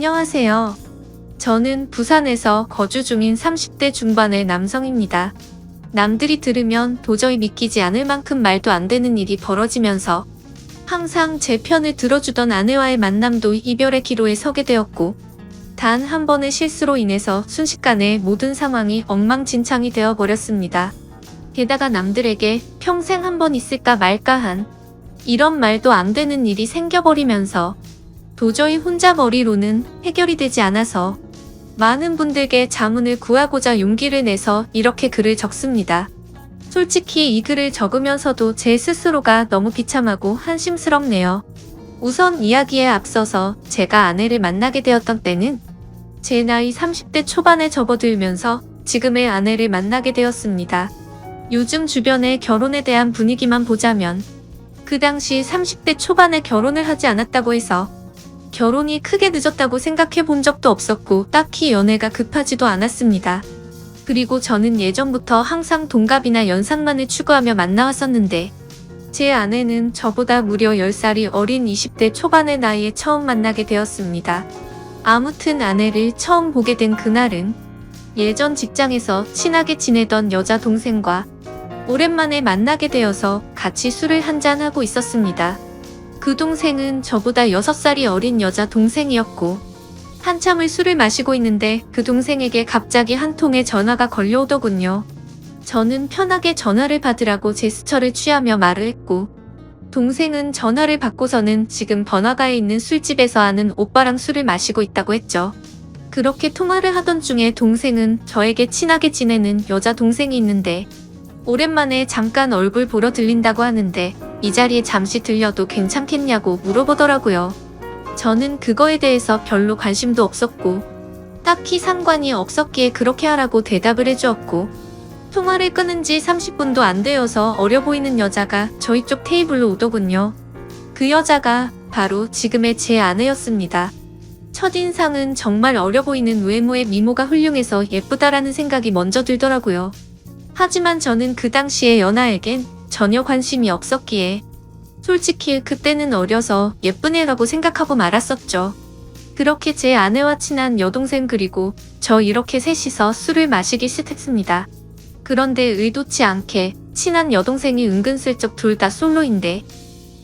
안녕하세요. 저는 부산에서 거주 중인 30대 중반의 남성입니다. 남들이 들으면 도저히 믿기지 않을 만큼 말도 안 되는 일이 벌어지면서 항상 제 편을 들어주던 아내와의 만남도 이별의 기로에 서게 되었고 단 한 번의 실수로 인해서 순식간에 모든 상황이 엉망진창이 되어 버렸습니다. 게다가 남들에게 평생 한 번 있을까 말까 한 이런 말도 안 되는 일이 생겨버리면서 도저히 혼자 머리로는 해결이 되지 않아서 많은 분들께 자문을 구하고자 용기를 내서 이렇게 글을 적습니다. 솔직히 이 글을 적으면서도 제 스스로가 너무 비참하고 한심스럽네요. 우선 이야기에 앞서서 제가 아내를 만나게 되었던 때는 제 나이 30대 초반에 접어들면서 지금의 아내를 만나게 되었습니다. 요즘 주변의 결혼에 대한 분위기만 보자면 그 당시 30대 초반에 결혼을 하지 않았다고 해서 결혼이 크게 늦었다고 생각해 본 적도 없었고 딱히 연애가 급하지도 않았습니다. 그리고 저는 예전부터 항상 동갑이나 연상만을 추구하며 만나왔었는데 제 아내는 저보다 무려 10살이 어린 20대 초반의 나이에 처음 만나게 되었습니다. 아무튼 아내를 처음 보게 된 그날은 예전 직장에서 친하게 지내던 여자 동생과 오랜만에 만나게 되어서 같이 술을 한잔하고 있었습니다. 그 동생은 저보다 6살이 어린 여자 동생이었고 한참을 술을 마시고 있는데 그 동생에게 갑자기 한 통의 전화가 걸려오더군요. 저는 편하게 전화를 받으라고 제스처를 취하며 말을 했고 동생은 전화를 받고서는 지금 번화가에 있는 술집에서 하는 오빠랑 술을 마시고 있다고 했죠. 그렇게 통화를 하던 중에 동생은 저에게 친하게 지내는 여자 동생이 있는데 오랜만에 잠깐 얼굴 보러 들린다고 하는데 이 자리에 잠시 들려도 괜찮겠냐고 물어보더라고요. 저는 그거에 대해서 별로 관심도 없었고, 딱히 상관이 없었기에 그렇게 하라고 대답을 해주었고, 통화를 끊은 지 30분도 안 되어서 어려 보이는 여자가 저희 쪽 테이블로 오더군요. 그 여자가 바로 지금의 제 아내였습니다. 첫인상은 정말 어려 보이는 외모에 미모가 훌륭해서 예쁘다라는 생각이 먼저 들더라고요. 하지만 저는 그 당시에 연하에겐 전혀 관심이 없었기에 솔직히 그때는 어려서 예쁜 애라고 생각하고 말았었죠. 그렇게 제 아내와 친한 여동생 그리고 저 이렇게 셋이서 술을 마시기 시작했습니다. 그런데 의도치 않게 친한 여동생이 은근슬쩍 둘 다 솔로인데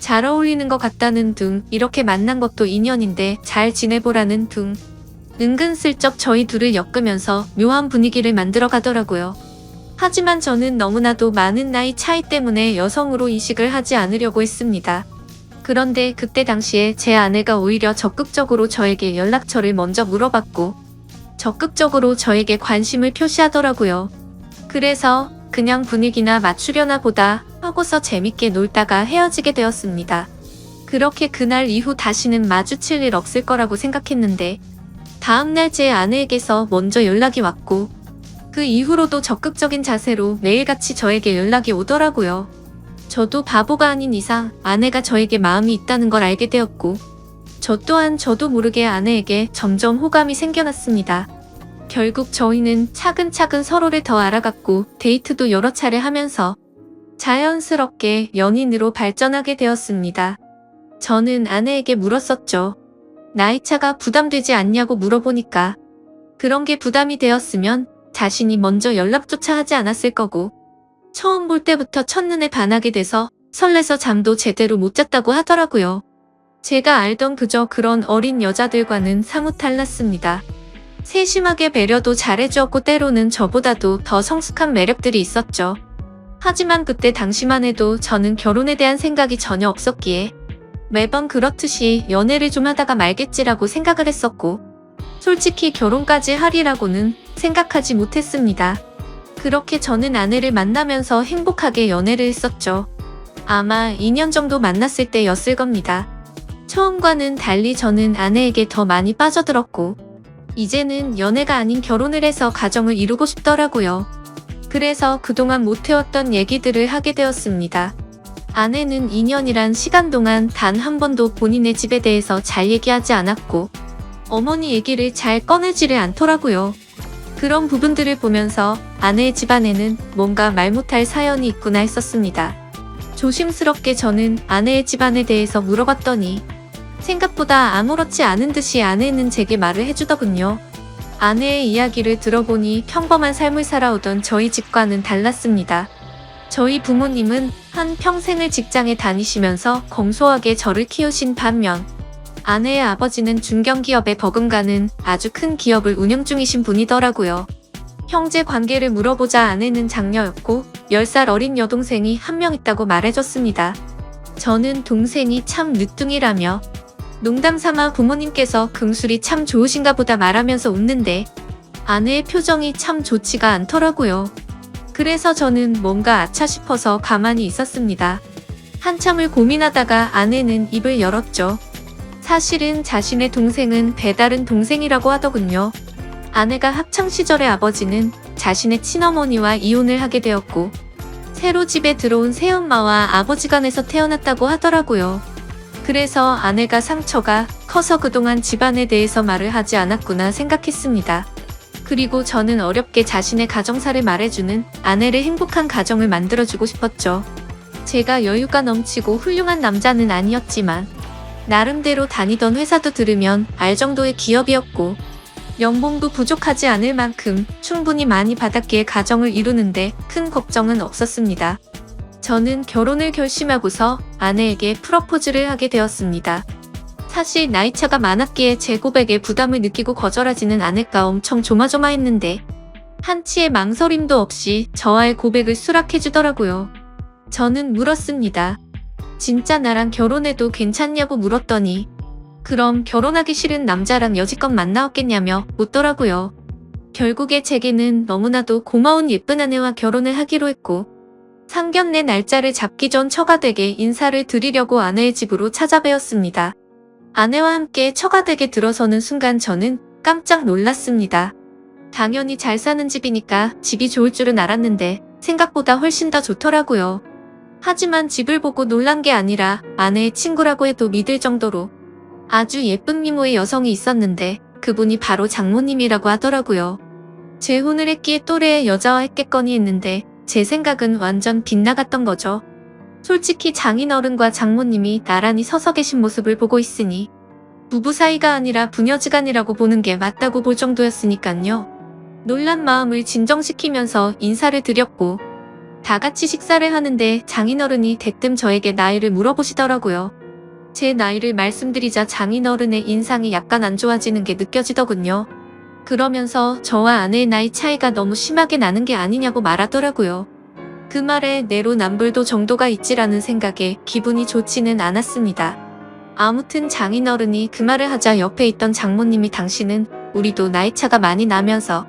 잘 어울리는 것 같다는 둥 이렇게 만난 것도 인연인데 잘 지내보라는 둥 은근슬쩍 저희 둘을 엮으면서 묘한 분위기를 만들어 가더라고요. 하지만 저는 너무나도 많은 나이 차이 때문에 여성으로 인식을 하지 않으려고 했습니다. 그런데 그때 당시에 제 아내가 오히려 적극적으로 저에게 연락처를 먼저 물어봤고, 적극적으로 저에게 관심을 표시하더라고요. 그래서 그냥 분위기나 맞추려나 보다 하고서 재밌게 놀다가 헤어지게 되었습니다. 그렇게 그날 이후 다시는 마주칠 일 없을 거라고 생각했는데, 다음날 제 아내에게서 먼저 연락이 왔고, 그 이후로도 적극적인 자세로 매일같이 저에게 연락이 오더라고요. 저도 바보가 아닌 이상 아내가 저에게 마음이 있다는 걸 알게 되었고, 저 또한 저도 모르게 아내에게 점점 호감이 생겨났습니다. 결국 저희는 차근차근 서로를 더 알아갔고 데이트도 여러 차례 하면서 자연스럽게 연인으로 발전하게 되었습니다. 저는 아내에게 물었었죠. 나이차가 부담되지 않냐고 물어보니까 그런 게 부담이 되었으면 자신이 먼저 연락조차 하지 않았을 거고 처음 볼 때부터 첫눈에 반하게 돼서 설레서 잠도 제대로 못 잤다고 하더라고요. 제가 알던 그저 그런 어린 여자들과는 사뭇 달랐습니다. 세심하게 배려도 잘해주었고 때로는 저보다도 더 성숙한 매력들이 있었죠. 하지만 그때 당시만 해도 저는 결혼에 대한 생각이 전혀 없었기에 매번 그렇듯이 연애를 좀 하다가 말겠지라고 생각을 했었고 솔직히 결혼까지 하리라고는 생각하지 못했습니다. 그렇게 저는 아내를 만나면서 행복하게 연애를 했었죠. 아마 2년 정도 만났을 때였을 겁니다. 처음과는 달리 저는 아내에게 더 많이 빠져들었고, 이제는 연애가 아닌 결혼을 해서 가정을 이루고 싶더라고요. 그래서 그동안 못해왔던 얘기들을 하게 되었습니다. 아내는 2년이란 시간 동안 단 한 번도 본인의 집에 대해서 잘 얘기하지 않았고, 어머니 얘기를 잘 꺼내지를 않더라고요. 그런 부분들을 보면서 아내의 집안에는 뭔가 말 못할 사연이 있구나 했었습니다. 조심스럽게 저는 아내의 집안에 대해서 물어봤더니 생각보다 아무렇지 않은 듯이 아내는 제게 말을 해주더군요. 아내의 이야기를 들어보니 평범한 삶을 살아오던 저희 집과는 달랐습니다. 저희 부모님은 한 평생을 직장에 다니시면서 검소하게 저를 키우신 반면 아내의 아버지는 중견기업에 버금가는 아주 큰 기업을 운영 중이신 분이더라고요. 형제 관계를 물어보자 아내는 장녀였고 10살 어린 여동생이 한 명 있다고 말해줬습니다. 저는 동생이 참 늦둥이라며 농담 삼아 부모님께서 금술이 참 좋으신가 보다 말하면서 웃는데 아내의 표정이 참 좋지가 않더라고요. 그래서 저는 뭔가 아차 싶어서 가만히 있었습니다. 한참을 고민하다가 아내는 입을 열었죠. 사실은 자신의 동생은 배다른 동생이라고 하더군요. 아내가 학창 시절의 아버지는 자신의 친어머니와 이혼을 하게 되었고 새로 집에 들어온 새엄마와 아버지 간에서 태어났다고 하더라고요. 그래서 아내가 상처가 커서 그동안 집안에 대해서 말을 하지 않았구나 생각했습니다. 그리고 저는 어렵게 자신의 가정사를 말해주는 아내를 행복한 가정을 만들어주고 싶었죠. 제가 여유가 넘치고 훌륭한 남자는 아니었지만 나름대로 다니던 회사도 들으면 알 정도의 기업이었고 연봉도 부족하지 않을 만큼 충분히 많이 받았기에 가정을 이루는데 큰 걱정은 없었습니다. 저는 결혼을 결심하고서 아내에게 프러포즈를 하게 되었습니다. 사실 나이차가 많았기에 제 고백에 부담을 느끼고 거절하지는 않을까 엄청 조마조마했는데 한치의 망설임도 없이 저와의 고백을 수락해주더라고요. 저는 물었습니다. 진짜 나랑 결혼해도 괜찮냐고 물었더니 그럼 결혼하기 싫은 남자랑 여지껏 만나왔겠냐며 묻더라고요. 결국에 제게는 너무나도 고마운 예쁜 아내와 결혼을 하기로 했고 상견례 날짜를 잡기 전 처가댁에 인사를 드리려고 아내의 집으로 찾아뵈었습니다. 아내와 함께 처가댁에 들어서는 순간 저는 깜짝 놀랐습니다. 당연히 잘 사는 집이니까 집이 좋을 줄은 알았는데 생각보다 훨씬 더 좋더라고요. 하지만 집을 보고 놀란 게 아니라 아내의 친구라고 해도 믿을 정도로 아주 예쁜 미모의 여성이 있었는데 그분이 바로 장모님이라고 하더라고요. 재혼을 했기에 또래의 여자와 했겠거니 했는데 제 생각은 완전 빗나갔던 거죠. 솔직히 장인어른과 장모님이 나란히 서서 계신 모습을 보고 있으니 부부 사이가 아니라 부녀지간이라고 보는 게 맞다고 볼 정도였으니깐요. 놀란 마음을 진정시키면서 인사를 드렸고 다 같이 식사를 하는데 장인어른이 대뜸 저에게 나이를 물어보시더라고요. 제 나이를 말씀드리자 장인어른의 인상이 약간 안 좋아지는 게 느껴지더군요. 그러면서 저와 아내의 나이 차이가 너무 심하게 나는 게 아니냐고 말하더라고요. 그 말에 내로남불도 정도가 있지라는 생각에 기분이 좋지는 않았습니다. 아무튼 장인어른이 그 말을 하자 옆에 있던 장모님이 당신은 우리도 나이 차가 많이 나면서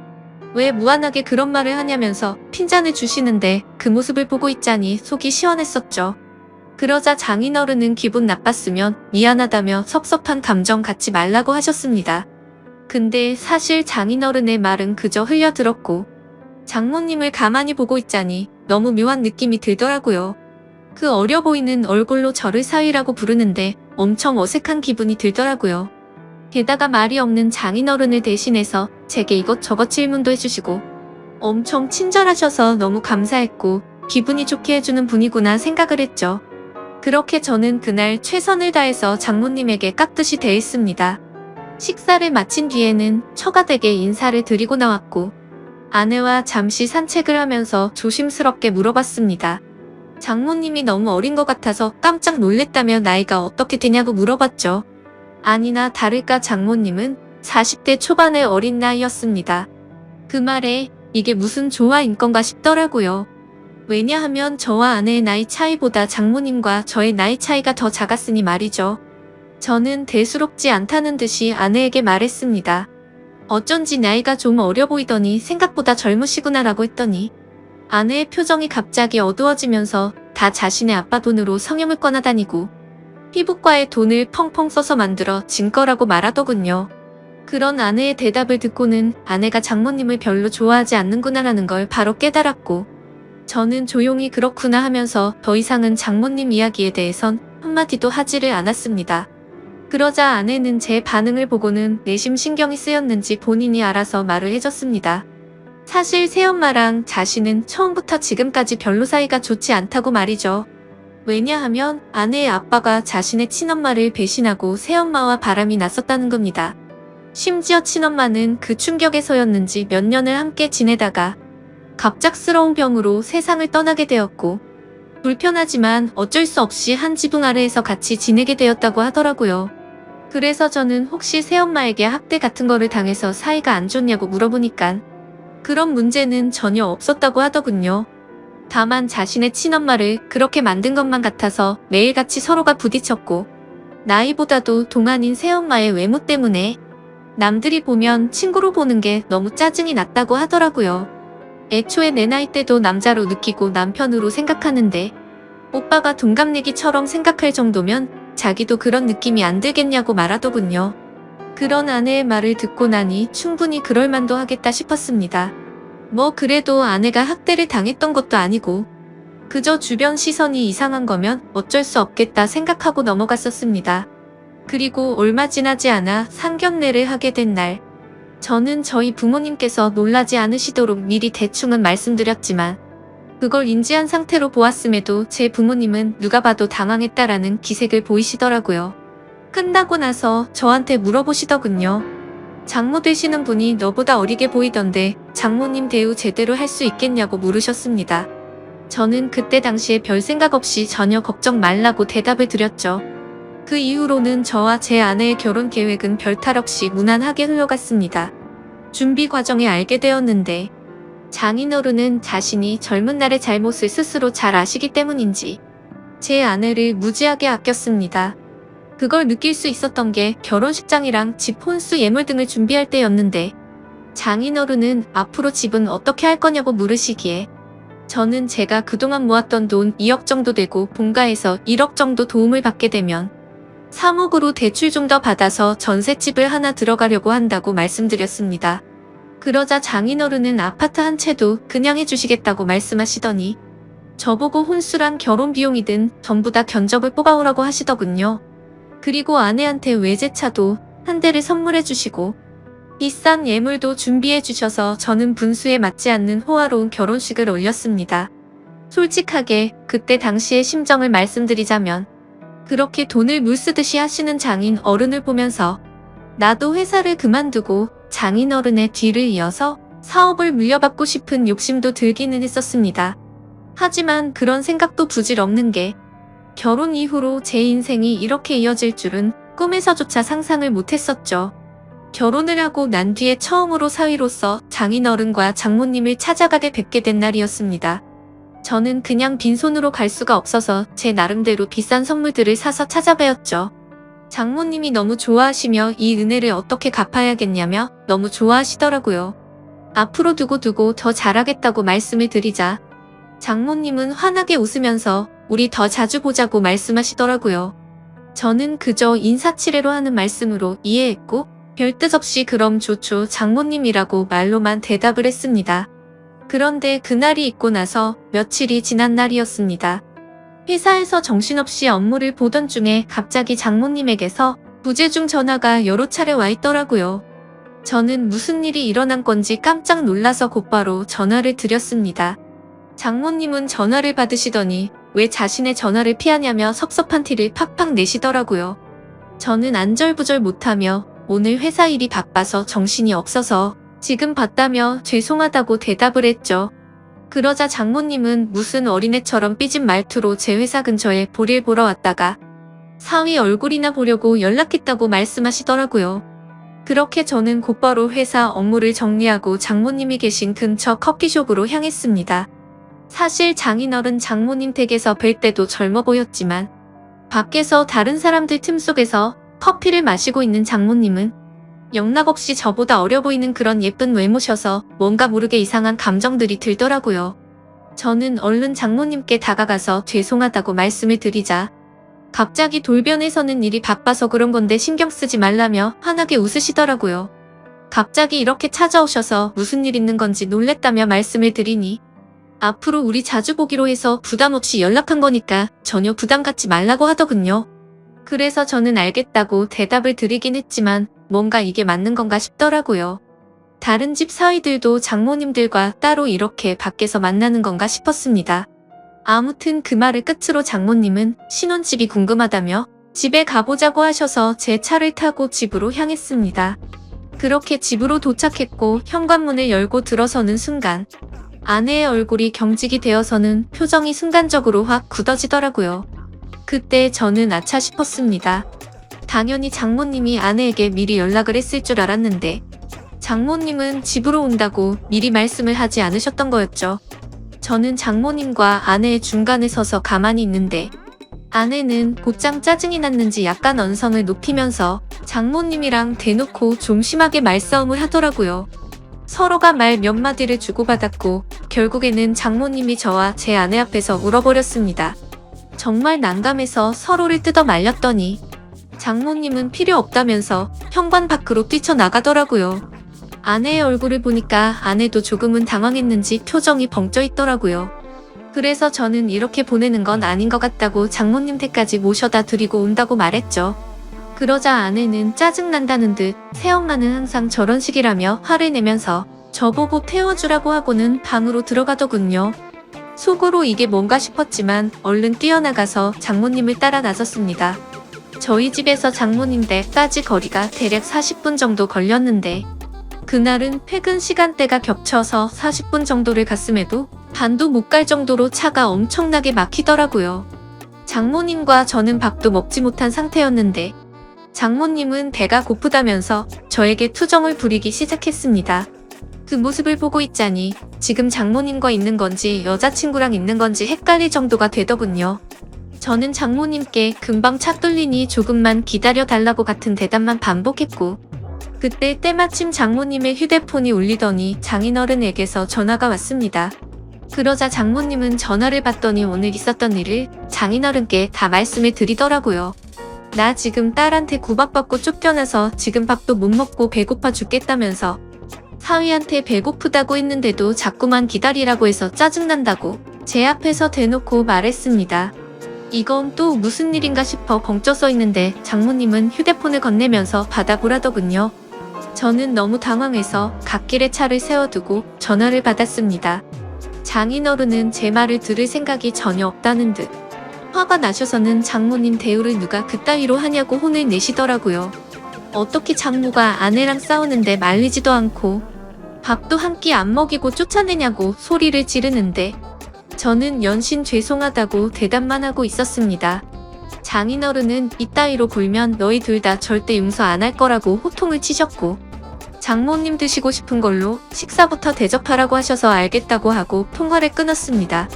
왜 무한하게 그런 말을 하냐면서 핀잔을 주시는데 그 모습을 보고 있자니 속이 시원했었죠. 그러자 장인어른은 기분 나빴으면 미안하다며 섭섭한 감정 갖지 말라고 하셨습니다. 근데 사실 장인어른의 말은 그저 흘려들었고 장모님을 가만히 보고 있자니 너무 묘한 느낌이 들더라고요. 그 어려 보이는 얼굴로 저를 사위라고 부르는데 엄청 어색한 기분이 들더라고요. 게다가 말이 없는 장인어른을 대신해서 제게 이것저것 질문도 해주시고 엄청 친절하셔서 너무 감사했고 기분이 좋게 해주는 분이구나 생각을 했죠. 그렇게 저는 그날 최선을 다해서 장모님에게 깍듯이 대했습니다. 식사를 마친 뒤에는 처가댁에 인사를 드리고 나왔고 아내와 잠시 산책을 하면서 조심스럽게 물어봤습니다. 장모님이 너무 어린 것 같아서 깜짝 놀랬다며 나이가 어떻게 되냐고 물어봤죠. 아니나 다를까 장모님은 40대 초반의 어린 나이였습니다. 그 말에 이게 무슨 조화인 건가 싶더라고요. 왜냐하면 저와 아내의 나이 차이보다 장모님과 저의 나이 차이가 더 작았으니 말이죠. 저는 대수롭지 않다는 듯이 아내에게 말했습니다. 어쩐지 나이가 좀 어려 보이더니 생각보다 젊으시구나라고 했더니 아내의 표정이 갑자기 어두워지면서 다 자신의 아빠 돈으로 성형을 꺼나다니고 피부과에 돈을 펑펑 써서 만들어 진 거라고 말하더군요. 그런 아내의 대답을 듣고는 아내가 장모님을 별로 좋아하지 않는구나라는 걸 바로 깨달았고 저는 조용히 그렇구나 하면서 더 이상은 장모님 이야기에 대해선 한마디도 하지를 않았습니다. 그러자 아내는 제 반응을 보고는 내심 신경이 쓰였는지 본인이 알아서 말을 해줬습니다. 사실 새엄마랑 자신은 처음부터 지금까지 별로 사이가 좋지 않다고 말이죠. 왜냐하면 아내의 아빠가 자신의 친엄마를 배신하고 새엄마와 바람이 났었다는 겁니다. 심지어 친엄마는 그 충격에서였는지 몇 년을 함께 지내다가 갑작스러운 병으로 세상을 떠나게 되었고 불편하지만 어쩔 수 없이 한 지붕 아래에서 같이 지내게 되었다고 하더라고요. 그래서 저는 혹시 새엄마에게 학대 같은 거를 당해서 사이가 안 좋냐고 물어보니까 그런 문제는 전혀 없었다고 하더군요. 다만 자신의 친엄마를 그렇게 만든 것만 같아서 매일같이 서로가 부딪혔고 나이보다도 동안인 새엄마의 외모 때문에 남들이 보면 친구로 보는 게 너무 짜증이 났다고 하더라고요. 애초에 내 나이 때도 남자로 느끼고 남편으로 생각하는데 오빠가 동갑내기처럼 생각할 정도면 자기도 그런 느낌이 안 들겠냐고 말하더군요. 그런 아내의 말을 듣고 나니 충분히 그럴 만도 하겠다 싶었습니다. 뭐 그래도 아내가 학대를 당했던 것도 아니고 그저 주변 시선이 이상한 거면 어쩔 수 없겠다 생각하고 넘어갔었습니다. 그리고 얼마 지나지 않아 상견례를 하게 된 날, 저는 저희 부모님께서 놀라지 않으시도록 미리 대충은 말씀드렸지만, 그걸 인지한 상태로 보았음에도 제 부모님은 누가 봐도 당황했다라는 기색을 보이시더라고요. 끝나고 나서 저한테 물어보시더군요. 장모 되시는 분이 너보다 어리게 보이던데 장모님 대우 제대로 할 수 있겠냐고 물으셨습니다. 저는 그때 당시에 별 생각 없이 전혀 걱정 말라고 대답을 드렸죠. 그 이후로는 저와 제 아내의 결혼 계획은 별탈 없이 무난하게 흘러갔습니다. 준비 과정에 알게 되었는데 장인어른은 자신이 젊은 날의 잘못을 스스로 잘 아시기 때문인지 제 아내를 무지하게 아꼈습니다. 그걸 느낄 수 있었던 게 결혼식장이랑 집 혼수 예물 등을 준비할 때였는데 장인어른은 앞으로 집은 어떻게 할 거냐고 물으시기에 저는 제가 그동안 모았던 돈 2억 정도 되고 본가에서 1억 정도 도움을 받게 되면 3억으로 대출 좀 더 받아서 전셋집을 하나 들어가려고 한다고 말씀드렸습니다. 그러자 장인어른은 아파트 한 채도 그냥 해주시겠다고 말씀하시더니 저보고 혼수랑 결혼 비용이든 전부 다 견적을 뽑아오라고 하시더군요. 그리고 아내한테 외제차도 한 대를 선물해 주시고 비싼 예물도 준비해 주셔서 저는 분수에 맞지 않는 호화로운 결혼식을 올렸습니다. 솔직하게 그때 당시의 심정을 말씀드리자면 그렇게 돈을 물 쓰듯이 하시는 장인 어른을 보면서 나도 회사를 그만두고 장인 어른의 뒤를 이어서 사업을 물려받고 싶은 욕심도 들기는 했었습니다. 하지만 그런 생각도 부질없는 게 결혼 이후로 제 인생이 이렇게 이어질 줄은 꿈에서조차 상상을 못했었죠. 결혼을 하고 난 뒤에 처음으로 사위로서 장인어른과 장모님을 찾아가게 뵙게 된 날이었습니다. 저는 그냥 빈손으로 갈 수가 없어서 제 나름대로 비싼 선물들을 사서 찾아뵈었죠. 장모님이 너무 좋아하시며 이 은혜를 어떻게 갚아야겠냐며 너무 좋아하시더라고요. 앞으로 두고두고 더 잘하겠다고 말씀을 드리자 장모님은 환하게 웃으면서 우리 더 자주 보자고 말씀하시더라고요. 저는 그저 인사치레로 하는 말씀으로 이해했고 별뜻 없이 그럼 좋죠 장모님이라고 말로만 대답을 했습니다. 그런데 그날이 있고 나서 며칠이 지난 날이었습니다. 회사에서 정신없이 업무를 보던 중에 갑자기 장모님에게서 부재중 전화가 여러 차례 와 있더라고요. 저는 무슨 일이 일어난 건지 깜짝 놀라서 곧바로 전화를 드렸습니다. 장모님은 전화를 받으시더니 왜 자신의 전화를 피하냐며 섭섭한 티를 팍팍 내시더라고요. 저는 안절부절 못하며 오늘 회사 일이 바빠서 정신이 없어서 지금 봤다며 죄송하다고 대답을 했죠. 그러자 장모님은 무슨 어린애처럼 삐진 말투로 제 회사 근처에 볼일 보러 왔다가 사위 얼굴이나 보려고 연락했다고 말씀하시더라고요. 그렇게 저는 곧바로 회사 업무를 정리하고 장모님이 계신 근처 커피숍으로 향했습니다. 사실 장인어른 장모님 댁에서 뵐 때도 젊어 보였지만 밖에서 다른 사람들 틈 속에서 커피를 마시고 있는 장모님은 영락없이 저보다 어려 보이는 그런 예쁜 외모셔서 뭔가 모르게 이상한 감정들이 들더라고요. 저는 얼른 장모님께 다가가서 죄송하다고 말씀을 드리자 갑자기 돌변해서는 일이 바빠서 그런 건데 신경 쓰지 말라며 환하게 웃으시더라고요. 갑자기 이렇게 찾아오셔서 무슨 일 있는 건지 놀랬다며 말씀을 드리니 앞으로 우리 자주 보기로 해서 부담 없이 연락한 거니까 전혀 부담 갖지 말라고 하더군요. 그래서 저는 알겠다고 대답을 드리긴 했지만 뭔가 이게 맞는 건가 싶더라고요. 다른 집 사위들도 장모님들과 따로 이렇게 밖에서 만나는 건가 싶었습니다. 아무튼 그 말을 끝으로 장모님은 신혼집이 궁금하다며 집에 가보자고 하셔서 제 차를 타고 집으로 향했습니다. 그렇게 집으로 도착했고 현관문을 열고 들어서는 순간 아내의 얼굴이 경직이 되어서는 표정이 순간적으로 확 굳어지더라고요. 그때 저는 아차 싶었습니다. 당연히 장모님이 아내에게 미리 연락을 했을 줄 알았는데 장모님은 집으로 온다고 미리 말씀을 하지 않으셨던 거였죠. 저는 장모님과 아내의 중간에 서서 가만히 있는데 아내는 곧장 짜증이 났는지 약간 언성을 높이면서 장모님이랑 대놓고 좀 심하게 말싸움을 하더라고요. 서로가 말 몇 마디를 주고받았고 결국에는 장모님이 저와 제 아내 앞에서 울어버렸습니다. 정말 난감해서 서로를 뜯어 말렸더니 장모님은 필요 없다면서 현관 밖으로 뛰쳐나가더라고요. 아내의 얼굴을 보니까 아내도 조금은 당황했는지 표정이 벙쪄 있더라고요. 그래서 저는 이렇게 보내는 건 아닌 것 같다고 장모님 댁까지 모셔다 드리고 온다고 말했죠. 그러자 아내는 짜증난다는 듯 새엄마는 항상 저런 식이라며 화를 내면서 저보고 태워주라고 하고는 방으로 들어가더군요. 속으로 이게 뭔가 싶었지만 얼른 뛰어나가서 장모님을 따라 나섰습니다. 저희 집에서 장모님 댁까지 거리가 대략 40분 정도 걸렸는데 그날은 퇴근 시간대가 겹쳐서 40분 정도를 갔음에도 반도 못 갈 정도로 차가 엄청나게 막히더라고요. 장모님과 저는 밥도 먹지 못한 상태였는데 장모님은 배가 고프다면서 저에게 투정을 부리기 시작했습니다. 그 모습을 보고 있자니 지금 장모님과 있는 건지 여자친구랑 있는 건지 헷갈릴 정도가 되더군요. 저는 장모님께 금방 차 뚫리니 조금만 기다려 달라고 같은 대답만 반복했고 그때 때마침 장모님의 휴대폰이 울리더니 장인어른에게서 전화가 왔습니다. 그러자 장모님은 전화를 받더니 오늘 있었던 일을 장인어른께 다 말씀을 드리더라고요. 나 지금 딸한테 구박받고 쫓겨나서 지금 밥도 못 먹고 배고파 죽겠다면서 사위한테 배고프다고 했는데도 자꾸만 기다리라고 해서 짜증난다고 제 앞에서 대놓고 말했습니다. 이건 또 무슨 일인가 싶어 벙쪄 서 있는데 장모님은 휴대폰을 건네면서 받아보라더군요. 저는 너무 당황해서 갓길에 차를 세워두고 전화를 받았습니다. 장인어른은 제 말을 들을 생각이 전혀 없다는 듯 화가 나셔서는 장모님 대우를 누가 그따위로 하냐고 혼을 내시더라고요. 어떻게 장모가 아내랑 싸우는데 말리지도 않고 밥도 한 끼 안 먹이고 쫓아내냐고 소리를 지르는데 저는 연신 죄송하다고 대답만 하고 있었습니다. 장인어른은 이따위로 굴면 너희 둘 다 절대 용서 안 할 거라고 호통을 치셨고 장모님 드시고 싶은 걸로 식사부터 대접하라고 하셔서 알겠다고 하고 통화를 끊었습니다.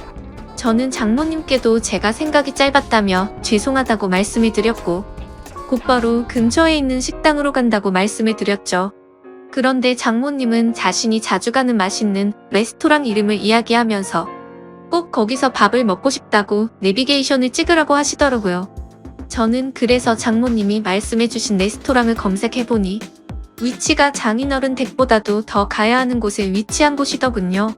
저는 장모님께도 제가 생각이 짧았다며 죄송하다고 말씀을 드렸고 곧바로 근처에 있는 식당으로 간다고 말씀을 드렸죠. 그런데 장모님은 자신이 자주 가는 맛있는 레스토랑 이름을 이야기하면서 꼭 거기서 밥을 먹고 싶다고 내비게이션을 찍으라고 하시더라고요. 저는 그래서 장모님이 말씀해주신 레스토랑을 검색해보니 위치가 장인어른 댁보다도 더 가야 하는 곳에 위치한 곳이더군요.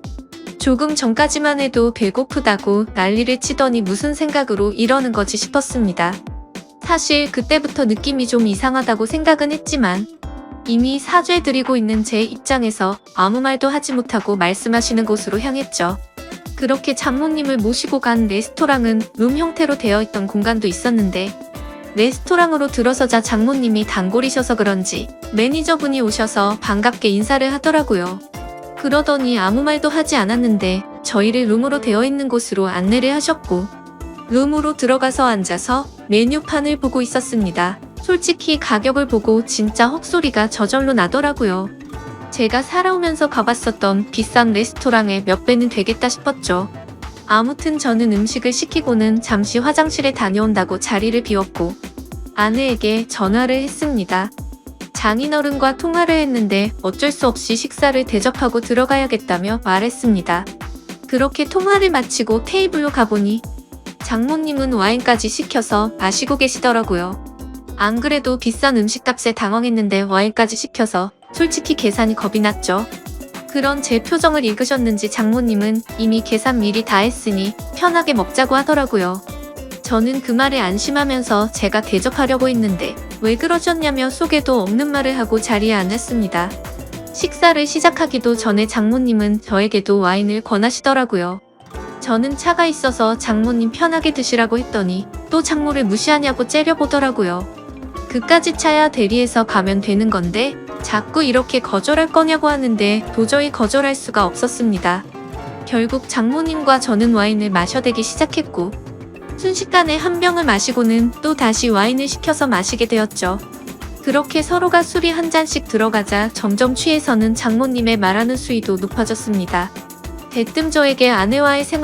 조금 전까지만 해도 배고프다고 난리를 치더니 무슨 생각으로 이러는 거지 싶었습니다. 사실 그때부터 느낌이 좀 이상하다고 생각은 했지만 이미 사죄드리고 있는 제 입장에서 아무 말도 하지 못하고 말씀하시는 곳으로 향했죠. 그렇게 장모님을 모시고 간 레스토랑은 룸 형태로 되어 있던 공간도 있었는데 레스토랑으로 들어서자 장모님이 단골이셔서 그런지 매니저분이 오셔서 반갑게 인사를 하더라고요. 그러더니 아무 말도 하지 않았는데 저희를 룸으로 되어 있는 곳으로 안내를 하셨고 룸으로 들어가서 앉아서 메뉴판을 보고 있었습니다. 솔직히 가격을 보고 진짜 헛소리가 저절로 나더라고요. 제가 살아오면서 가봤었던 비싼 레스토랑의 몇 배는 되겠다 싶었죠. 아무튼 저는 음식을 시키고는 잠시 화장실에 다녀온다고 자리를 비웠고 아내에게 전화를 했습니다. 장인어른과 통화를 했는데 어쩔 수 없이 식사를 대접하고 들어가야겠다며 말했습니다. 그렇게 통화를 마치고 테이블로 가보니 장모님은 와인까지 시켜서 마시고 계시더라고요. 안 그래도 비싼 음식값에 당황했는데 와인까지 시켜서 솔직히 계산이 겁이 났죠. 그런 제 표정을 읽으셨는지 장모님은 이미 계산 미리 다 했으니 편하게 먹자고 하더라고요. 저는 그 말에 안심하면서 제가 대접하려고 했는데 왜 그러셨냐며 속에도 없는 말을 하고 자리에 앉았습니다. 식사를 시작하기도 전에 장모님은 저에게도 와인을 권하시더라고요. 저는 차가 있어서 장모님 편하게 드시라고 했더니 또 장모를 무시하냐고 째려보더라고요. 그까짓 차야 대리해서 가면 되는 건데 자꾸 이렇게 거절할 거냐고 하는데 도저히 거절할 수가 없었습니다. 결국 장모님과 저는 와인을 마셔대기 시작했고 순식간에 한 병을 마시고는 또 다시 와인을 시켜서 마시게 되었죠. 그렇게 서로가 술이 한 잔씩 들어가자 점점 취해서는 장모님의 말하는 수위도 높아졌습니다. 대뜸 저에게 아내와의 생활